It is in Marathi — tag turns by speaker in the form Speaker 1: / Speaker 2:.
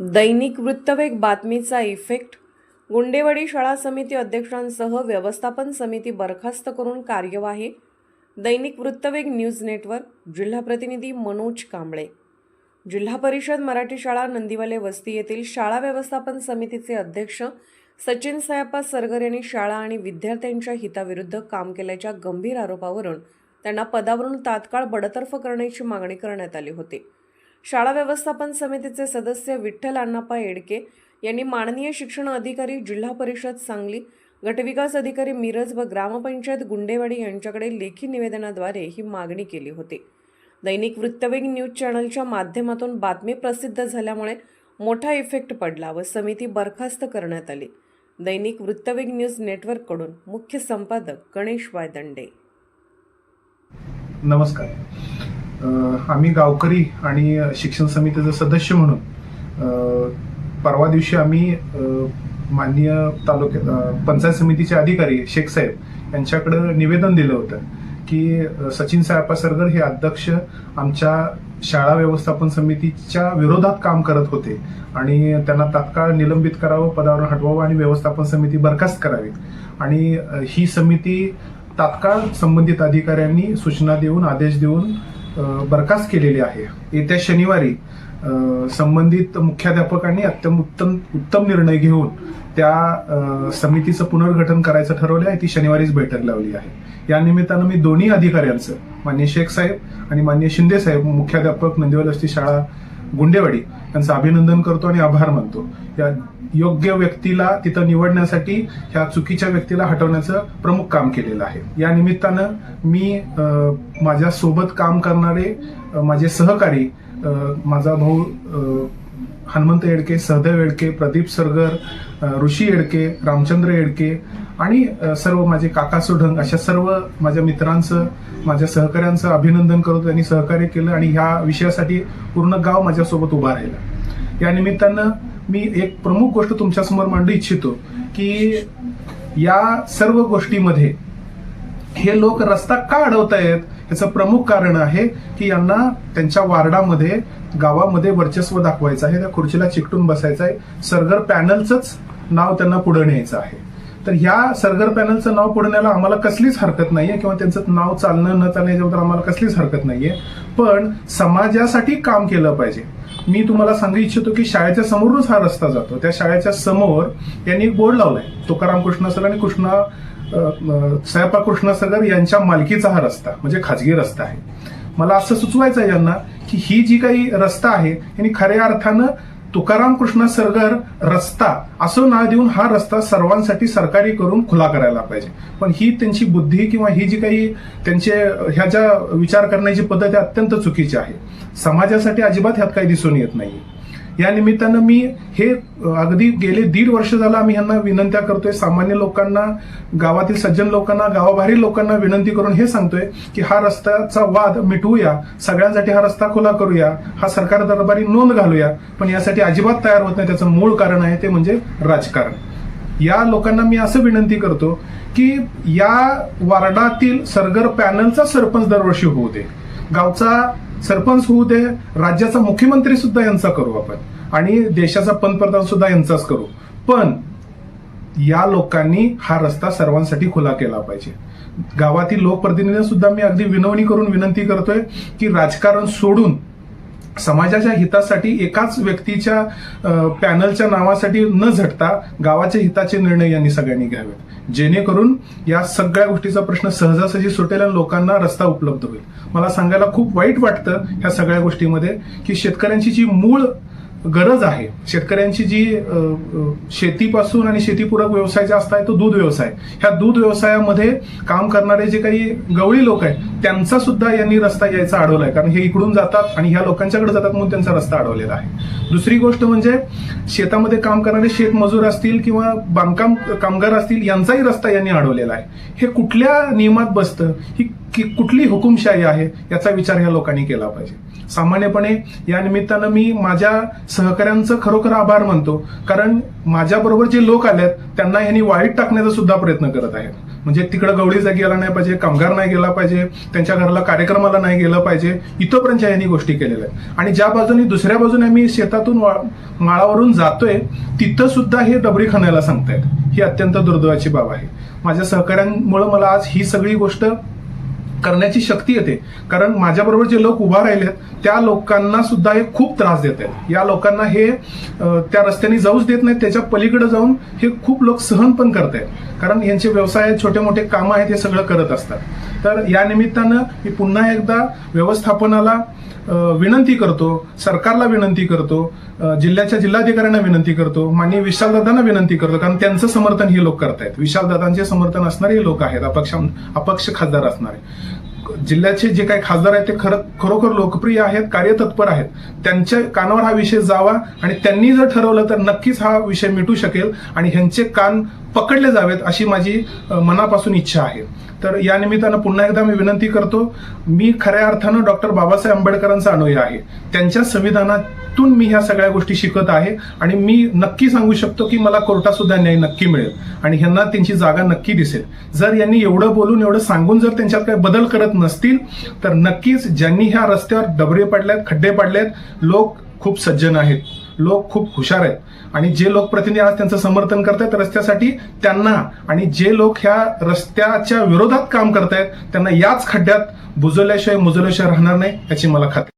Speaker 1: दैनिक वृत्तवेग बातमीचा इफेक्ट गुंडेवाडी शाळा समिती अध्यक्षांसह व्यवस्थापन समिती बरखास्त करून कार्यवाही. दैनिक वृत्तवेग न्यूज नेटवर्क जिल्हा प्रतिनिधी मनोज कांबळे. जिल्हा परिषद मराठी शाळा नंदिवाले वस्ती येथील शाळा व्यवस्थापन समितीचे अध्यक्ष सचिन सयाप्पा सरगर यांनी शाळा आणि विद्यार्थ्यांच्या हिताविरुद्ध काम केल्याच्या गंभीर आरोपावरून त्यांना पदावरून तात्काळ बडतर्फ करण्याची मागणी करण्यात आली होती. शाळा व्यवस्थापन समितीचे सदस्य विठ्ठल अण्णाप्पा येडके यांनी माननीय शिक्षण अधिकारी जिल्हा परिषद सांगली गटविकास अधिकारी मिरज व ग्रामपंचायत गुंडेवाडी यांच्याकडे लेखी निवेदनाद्वारे ही मागणी केली होती. दैनिक वृत्तवेग न्यूज चॅनलच्या माध्यमातून बातमी प्रसिद्ध झाल्यामुळे मोठा इफेक्ट पडला व समिती बरखास्त करण्यात आली. दैनिक वृत्तवेग न्यूज नेटवर्ककडून मुख्य संपादक गणेश वायदंडे.
Speaker 2: नमस्कार. आम्ही गावकरी आणि शिक्षण समितीचं सदस्य म्हणून परवा दिवशी आम्ही माननीय तालुक्यात पंचायत समितीचे अधिकारी शेख साहेब यांच्याकडे निवेदन दिलं होतं की सचिन साहेब सरगर हे अध्यक्ष आमच्या शाळा व्यवस्थापन समितीच्या विरोधात काम करत होते आणि त्यांना तात्काळ निलंबित करावं पदावरून हटवावं आणि व्यवस्थापन समिती बरखास्त करावी. आणि ही समिती तात्काळ संबंधित अधिकाऱ्यांनी सूचना देऊन आदेश देऊन बरखास्त केलेली आहे. येत्या शनिवारी संबंधित मुख्याध्यापकांनी अत्यंत उत्तम उत्तम निर्णय घेऊन त्या समितीचं पुनर्गठन करायचं ठरवलं आहे. ती शनिवारीच बैठक लावली आहे. या निमित्तानं मी दोन्ही अधिकाऱ्यांचं मान्य शेख साहेब आणि मान्य शिंदे साहेब मुख्याध्यापक नंदिवाल शाळा गुंडेवाडी. यांचं अभिनंदन करतो आणि आभार मानतो. या योग्य व्यक्तीला तिथं निवडण्यासाठी ह्या चुकीच्या व्यक्तीला हटवण्याचं प्रमुख काम केलेलं आहे. या निमित्तानं मी माझ्या सोबत काम करणारे माझे सहकारी माझा भाऊ हनुमंत येडके सहदेव येडके प्रदीप सरगर ऋषी येडके रामचंद्र येडके आणि सर्व माझे काका सुढंग अशा सर्व माझ्या मित्रांचं माझ्या सहकाऱ्यांचं अभिनंदन करतो त्यांनी सहकार्य केलं आणि ह्या विषयासाठी पूर्ण गाव माझ्यासोबत उभा राहिला. या निमित्तानं मी एक प्रमुख गोष्ट तुमच्यासमोर मांडू इच्छितो की या सर्व गोष्टीमध्ये हे लोक रस्ता का अडवतायत याचं प्रमुख कारण आहे की यांना त्यांच्या वार्डामध्ये गावामध्ये वर्चस्व दाखवायचं आहे त्या खुर्चीला चिकटून बसायचं आहे. सरगर पॅनलचंच नाव त्यांना पुढे न्यायचं आहे. तर ह्या सरगर पॅनलचं नाव पुढे न्यायला आम्हाला कसलीच हरकत नाहीये किंवा त्यांचं नाव चालणं न चालणं याच्याबद्दल आम्हाला कसलीच हरकत नाहीये. पण समाजासाठी काम केलं पाहिजे. मी तुम्हाला सांगू इच्छितो की शाळेच्या समोरूनच हा रस्ता जातो. त्या शाळेच्या समोर यांनी एक बोर्ड लावलाय. तुकाराम कृष्ण सर आणि कृष्णा सायपा कृष्ण सगर यांच्या मालकीचा हा रस्ता म्हणजे खाजगी रस्ता आहे. मला असं सुचवायचं आहे यांना की ही जी काही रस्ता आहे यांनी खऱ्या अर्थानं तुकाराम कृष्ण सरगर रस्ता असं नाव देऊन हा रस्ता सर्वांसाठी सरकारी करून खुला करायला पाहिजे. पण ही त्यांची बुद्धी किंवा ही जी काही त्यांचे ह्या ज्या विचार करण्याची पद्धत आहे अत्यंत चुकीची आहे. समाजासाठी अजिबात ह्यात काही दिसून येत नाही या निमित्तानं मी हे अगदी गेले दीड वर्ष झालं आम्ही ह्यांना विनंत्या करतोय. सामान्य लोकांना गावातील सज्जन लोकांना गावाबाहेरील लोकांना विनंती करून हे सांगतोय की हा रस्त्याचा वाद मिटवूया. सगळ्यांसाठी हा रस्ता खुला करूया. हा सरकार दरबारी नोंद घालूया. पण यासाठी अजिबात तयार होत नाही. त्याचं मूळ कारण आहे ते म्हणजे राजकारण. या लोकांना मी असं विनंती करतो की या वार्डातील सरगर पॅनलचा सरपंच दरवर्षी होऊ दे. गावचा सरपंच होऊ दे राज्याचा मुख्यमंत्री सुद्धा यांचा करू आपण. आणि देशाचा पंतप्रधान सुद्धा यांचाच करू. पण या लोकांनी हा रस्ता सर्वांसाठी खुला केला पाहिजे. गावातील लोकप्रतिनिधी सुद्धा मी अगदी विनवणी करून विनंती करतोय की राजकारण सोडून समाजाच्या हितासाठी एकाच व्यक्तीच्या पॅनलच्या नावासाठी न झटता गावाच्या हिताचे निर्णय यांनी सगळ्यांनी घ्यावेत. जेणेकरून या सगळ्या गोष्टीचा प्रश्न सहजासहजी सुटेल आणि लोकांना रस्ता उपलब्ध होईल. मला सांगायला खूप वाईट वाटतं ह्या सगळ्या गोष्टीमध्ये की शेतकऱ्यांची जी मूळ गरज आहे. शेतकऱ्यांची जी शेतीपासून आणि शेतीपूरक व्यवसाय जे असतात तो दूध व्यवसाय. ह्या दूध व्यवसायामध्ये काम करणारे जे काही गवळी लोक आहेत त्यांचा सुद्धा यांनी रस्ता यायचा अडवला आहे कारण हे इकडून जातात आणि ह्या लोकांच्याकडे जातात म्हणून त्यांचा रस्ता अडवलेला आहे. दुसरी गोष्ट म्हणजे शेतामध्ये काम करणारे शेतमजूर असतील किंवा बांधकाम कामगार असतील यांचाही रस्ता यांनी अडवलेला आहे. हे कुठल्या नियमात बसतं? ही की कुठली हुकुमशाही आहे याचा विचार या लोकांनी केला पाहिजे. सामान्यपणे या निमित्तानं मी माझ्या सहकाऱ्यांचं खरोखर आभार मानतो. कारण माझ्याबरोबर जे लोक आलेत त्यांना यांनी वाईट टाकण्याचा सुद्धा प्रयत्न करत आहेत. म्हणजे तिकडे गवळीचा गेला नाही पाहिजे कामगार नाही गेला पाहिजे त्यांच्या घराला कार्यक्रमाला नाही गेलं पाहिजे इथंपर्यंत यांनी गोष्टी केलेल्या आहेत. आणि ज्या बाजूने दुसऱ्या बाजूने मी शेतातून माळावरून जातोय तिथं सुद्धा हे डबरी खणायला सांगतायत. ही अत्यंत दुर्दैवाची बाब आहे. माझ्या सहकाऱ्यांमुळे मला आज ही सगळी गोष्ट करण्याची शक्ती येते. कारण माझ्याबरोबर जे लोक उभा राहिलेत त्या लोकांना सुद्धा हे खूप त्रास देत आहेत. या लोकांना हे त्या रस्त्याने जाऊच देत नाहीत त्याच्या पलीकडे जाऊन हे खूप लोक सहन पण करत आहेत. कारण यांचे व्यवसाय आहेत छोटे मोठे कामं आहेत हे सगळं करत असतात. तर या निमित्तानं मी पुन्हा एकदा व्यवस्थापनाला विनंती करतो सरकारला विनंती करतो जिल्ह्याच्या जिल्हाधिकाऱ्यांना विनंती करतो माननीय विशालदादांना विनंती करतो कारण त्यांचं समर्थन हे लोक करतायत. विशालदादांचे समर्थन असणारे हे लोक आहेत अपक्ष अपक्ष खासदार असणारे. जिल्ह्याचे जे काही खासदार आहेत ते खरं खरोखर लोकप्रिय आहेत कार्यतत्पर आहेत. त्यांच्या कानावर हा विषय जावा आणि त्यांनी जर ठरवलं तर नक्कीच हा विषय मिटू शकेल आणि ह्यांचे कान पकडले जावेत अशी माझी मनापासून इच्छा आहे. तर या निमित्तानं पुन्हा एकदा मी विनंती करतो मी खऱ्या अर्थानं डॉक्टर बाबासाहेब आंबेडकरांचा अनुयायी आहे. त्यांच्या संविधानातून मी ह्या सगळ्या गोष्टी शिकत आहे आणि मी नक्की सांगू शकतो की मला कोर्टात सुद्धा न्याय नक्की मिळेल आणि ह्यांना त्यांची जागा नक्की दिसेल. जर यांनी एवढं बोलून एवढं सांगून जर त्यांच्यात काही बदल करत नसतील तर नक्कीच ज्यांनी ह्या रस्त्यावर डबरे पडल्यात खड्डे पडलेत लोक खूप सज्जन आहेत. लोक खूप हुशार आहेत. आणि जे लोकप्रतिनिधी आज त्यांचं समर्थन करतायत रस्त्यासाठी त्यांना आणि जे लोक ह्या रस्त्याच्या विरोधात काम करतायत त्यांना याच खड्ड्यात बुजवल्याशिवाय मुजवल्याशिवाय राहणार नाही याची मला खात्री